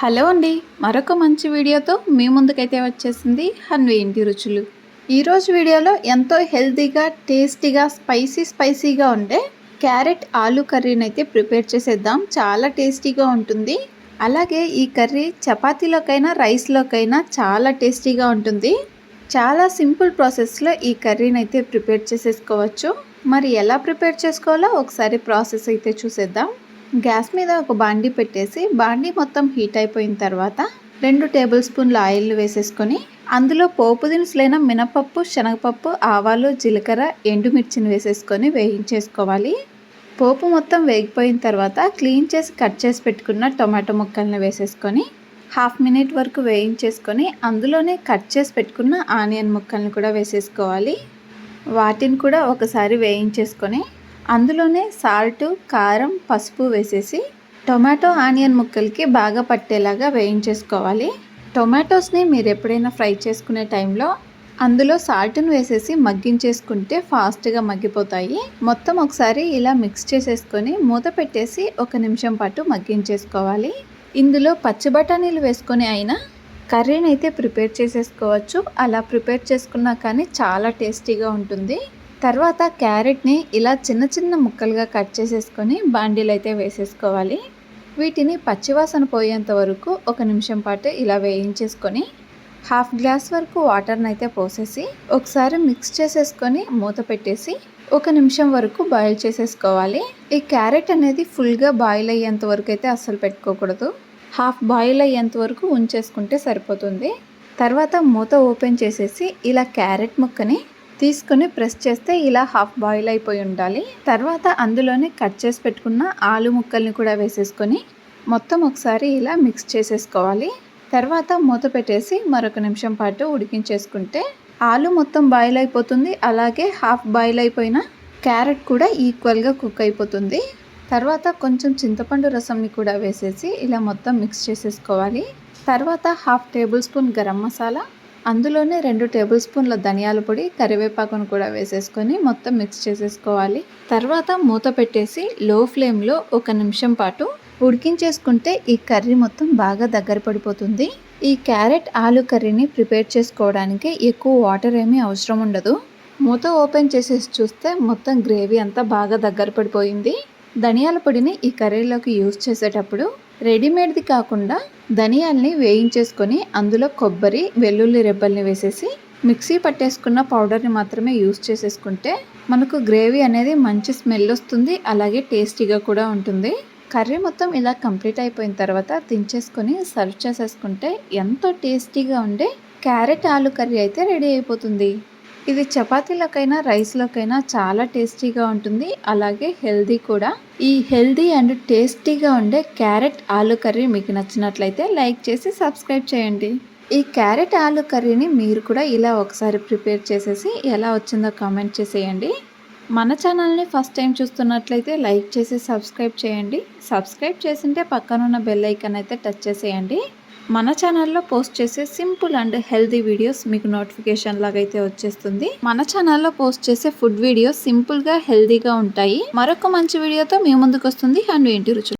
Hello అండి. మరొక మంచి వీడియోతో మీ ముందుకైతే వచ్చేసింది హన్వి ఇంటి రుచులు. ఈరోజు వీడియోలో ఎంతో హెల్తీగా టేస్టీగా స్పైసీ స్పైసీగా ఉండే క్యారెట్ ఆలు కర్రీని అయితే ప్రిపేర్ చేసేద్దాం. చాలా టేస్టీగా ఉంటుంది. అలాగే ఈ కర్రీ చపాతీలోకైనా రైస్లోకైనా చాలా టేస్టీగా ఉంటుంది. చాలా సింపుల్ ప్రాసెస్లో ఈ కర్రీని అయితే ప్రిపేర్ చేసేసుకోవచ్చు. మరి ఎలా ప్రిపేర్ చేసుకోవాలో ఒకసారి ప్రాసెస్ అయితే చూసేద్దాం. గ్యాస్ మీద ఒక బాండీ పెట్టేసి బాండీ మొత్తం హీట్ అయిపోయిన తర్వాత రెండు టేబుల్ స్పూన్ల ఆయిల్ వేసేసుకొని అందులో పోపు దినుసులైన మినపప్పు శనగపప్పు ఆవాలు జీలకర్ర ఎండుమిర్చిని వేసేసుకొని వేయించేసుకోవాలి. పోపు మొత్తం వేగిపోయిన తర్వాత క్లీన్ చేసి కట్ చేసి పెట్టుకున్న టొమాటో ముక్కల్ని వేసేసుకొని హాఫ్ మినిట్ వరకు వేయించేసుకొని అందులోనే కట్ చేసి పెట్టుకున్న ఆనియన్ ముక్కల్ని కూడా వేసేసుకోవాలి. వాటిని కూడా ఒకసారి వేయించేసుకొని అందులోనే సాల్ట్ కారం పసుపు వేసేసి టొమాటో ఆనియన్ ముక్కలకి బాగా పట్టేలాగా వేయించేసుకోవాలి. టొమాటోస్ని మీరు ఎప్పుడైనా ఫ్రై చేసుకునే టైంలో అందులో సాల్ట్ని వేసేసి మగ్గించేసుకుంటే ఫాస్ట్గా మగ్గిపోతాయి. మొత్తం ఒకసారి ఇలా మిక్స్ చేసేసుకొని మూత పెట్టేసి ఒక నిమిషం పాటు మగ్గించేసుకోవాలి. ఇందులో పచ్చి బఠానీలు వేసుకొని అయినా కర్రీని అయితే ప్రిపేర్ చేసేసుకోవచ్చు. అలా ప్రిపేర్ చేసుకున్నా కానీ చాలా టేస్టీగా ఉంటుంది. తర్వాత క్యారెట్ని ఇలా చిన్న చిన్న ముక్కలుగా కట్ చేసేసుకొని బాండీలు అయితే వేసేసుకోవాలి. వీటిని పచ్చివాసన పోయేంత వరకు ఒక నిమిషం పాటు ఇలా వేయించేసుకొని హాఫ్ గ్లాస్ వరకు వాటర్ని అయితే పోసేసి ఒకసారి మిక్స్ చేసేసుకొని మూత పెట్టేసి ఒక నిమిషం వరకు బాయిల్ చేసేసుకోవాలి. ఈ క్యారెట్ అనేది ఫుల్గా బాయిల్ అయ్యేంత వరకు అయితే అస్సలు పెట్టుకోకూడదు. హాఫ్ బాయిల్ అయ్యేంత వరకు ఉంచేసుకుంటే సరిపోతుంది. తర్వాత మూత ఓపెన్ చేసేసి ఇలా క్యారెట్ ముక్కని తీసుకొని ప్రెస్ చేస్తే ఇలా హాఫ్ బాయిల్ అయిపోయి ఉండాలి. తర్వాత అందులోనే కట్ చేసి పెట్టుకున్న ఆలు ముక్కల్ని కూడా వేసేసుకొని మొత్తం ఒకసారి ఇలా మిక్స్ చేసేసుకోవాలి. తర్వాత మూత పెట్టేసి మరొక నిమిషం పాటు ఉడికించేసుకుంటే ఆలు మొత్తం బాయిల్ అయిపోతుంది. అలాగే హాఫ్ బాయిల్ అయిపోయిన క్యారెట్ కూడా ఈక్వల్గా కుక్ అయిపోతుంది. తర్వాత కొంచెం చింతపండు రసంని కూడా వేసేసి ఇలా మొత్తం మిక్స్ చేసేసుకోవాలి. తర్వాత half table spoon garam masala అందులోనే రెండు టేబుల్ స్పూన్ల ధనియాల పొడి కరివేపాకును కూడా వేసేసుకొని మొత్తం మిక్స్ చేసేసుకోవాలి. తర్వాత మూత పెట్టేసి లో ఫ్లేమ్లో ఒక నిమిషం పాటు ఉడికించేసుకుంటే ఈ కర్రీ మొత్తం బాగా దగ్గర పడిపోతుంది. ఈ క్యారెట్ ఆలు కర్రీని ప్రిపేర్ చేసుకోవడానికి ఎక్కువ వాటర్ ఏమీ అవసరం ఉండదు. మూత ఓపెన్ చేసేసి చూస్తే మొత్తం గ్రేవీ అంతా బాగా దగ్గర పడిపోయింది. ధనియాల పొడిని ఈ కర్రీలోకి యూజ్ చేసేటప్పుడు రెడీమేడ్ది కాకుండా ధనియాల్ని వేయించేసుకొని అందులో కొబ్బరి వెల్లుల్లి రెబ్బల్ని వేసేసి మిక్సీ పట్టేసుకున్న పౌడర్ని మాత్రమే యూస్ చేసేసుకుంటే మనకు గ్రేవీ అనేది మంచి స్మెల్ వస్తుంది అలాగే టేస్టీగా కూడా ఉంటుంది. కర్రీ మొత్తం ఇలా కంప్లీట్ అయిపోయిన తర్వాత దించేసుకొని సర్వ్ చేసేసుకుంటే ఎంతో టేస్టీగా ఉండే క్యారెట్ ఆలు కర్రీ అయితే రెడీ అయిపోతుంది. ఇది చపాతీలకైనా రైస్లోకైనా చాలా టేస్టీగా ఉంటుంది. అలాగే హెల్దీ కూడా. ఈ హెల్దీ అండ్ టేస్టీగా ఉండే క్యారెట్ ఆలు కర్రీ మీకు నచ్చినట్లయితే లైక్ చేసి సబ్స్క్రైబ్ చేయండి. ఈ క్యారెట్ ఆలు కర్రీని మీరు కూడా ఇలా ఒకసారి ప్రిపేర్ చేసేసి ఎలా వచ్చిందో కామెంట్ చేసేయండి. మన ఛానల్ని ఫస్ట్ టైం చూస్తున్నట్లయితే లైక్ చేసి సబ్స్క్రైబ్ చేయండి. సబ్స్క్రైబ్ చేసింటే పక్కనున్న బెల్ ఐకాన్ అయితే టచ్ చేసేయండి. మన ఛానల్లో పోస్ట్ చేసే సింపుల్ అండ్ హెల్దీ వీడియోస్ మీకు నోటిఫికేషన్ లాగా అయితే వచ్చేస్తుంది. మన ఛానల్లో పోస్ట్ చేసే ఫుడ్ వీడియోస్ సింపుల్గా హెల్దీగా ఉంటాయి. మరొక మంచి వీడియోతో మీ ముందుకు వస్తుంది అండ్ ఏంటి రుచులు.